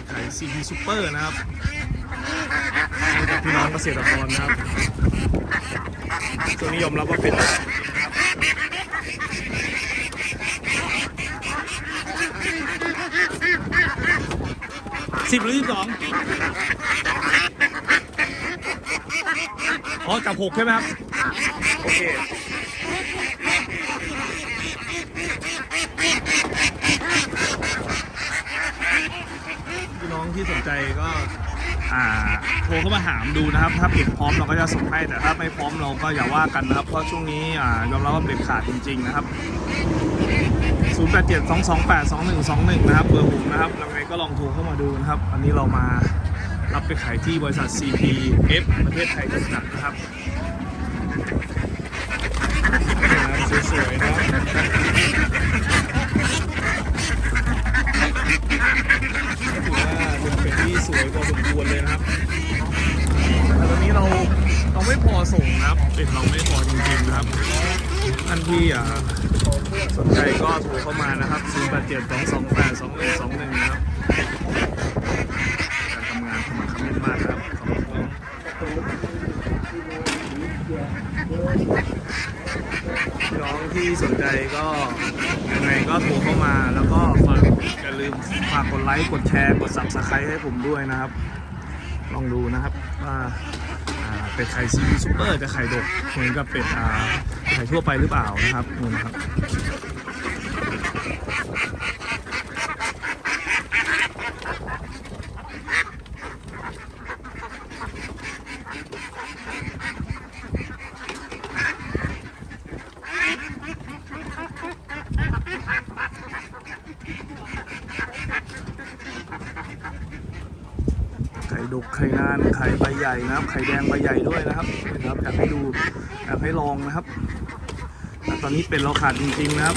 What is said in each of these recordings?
เป็ดไข่ CP Super นะครับให้กับพี่น้องเกษตรกรนะครับช่วนี้ยอมรับว่าเป็นสิบหรือสิบสองอ๋อจับหกใช่ไหมครับ โอเค พี่น้อง ที่สนใจก็อ่าโทรเข้ามาถามดูนะครับ ถ้าเป็ดพร้อมเราก็จะส่งให้แต่ถ้าไม่พร้อมเราก็อย่าว่ากันนะครับ เพราะช่วงนี้อ่ายอมรับว่าเป็ดขาดจริง ๆ นะครับ 087 228 2121 นะครับเบอร์ผมนะครับยังไงก็ลองโทรเข้ามาดูนะครับ อันนี้เรามารับไปขายที่บริษัท CPF ประเทศไทยจำกัดนะครับนี่นะสวยๆนะครับ ก็ถือว่าเป็น เป็ดที่สวยพอสมควรเลยนะครับแต่ตอนนี้เราเราไม่พอส่งนะครับเป็ดเราไม่พอจริงๆนะครับท่านที่อ่าสนใจก็โทรเข้ามานะครับ0 8 7 2 2 8 2 1 2 1นะครับการทำงานขมักเขม้นมากครับสำหรับน้องน้องที่สนใจก็ยังไงก็โทรเข้ามาแล้วก็ฝาก อย่าลืมฝากกดไลค์ กดแชร์ กด subscribe ให้ผมด้วยนะครับ ลองดูนะครับว่าเป็ดไข่ซีซูเปอร์จะไข่ดกเหมือนกับเป็ดอาไข่ทั่วไปหรือเปล่านะครับนี่นะครับ ดกไข่นานไข่ใบใหญ่นะครับ ไข่แดงใบใหญ่ด้วยนะครับนะครับอยากให้ดูอยากให้ลองนะครับ ตอนนี้เป็นเราขาดจริงๆนะครับ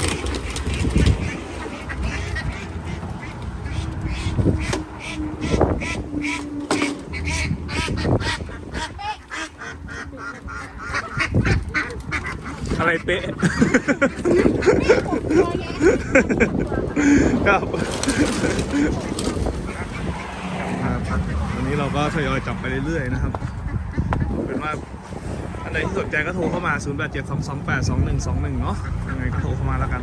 อะไรเป๊ะ ครับครับ นี้เราก็ทยอยจับไปเรื่อยๆนะครับเอาเป็นว่าอันไหนที่สนใจก็โทรเข้ามา 0 8 7 2 2 8 2 1 2 1 เนาะยังไงก็โทรเข้ามาแล้วกัน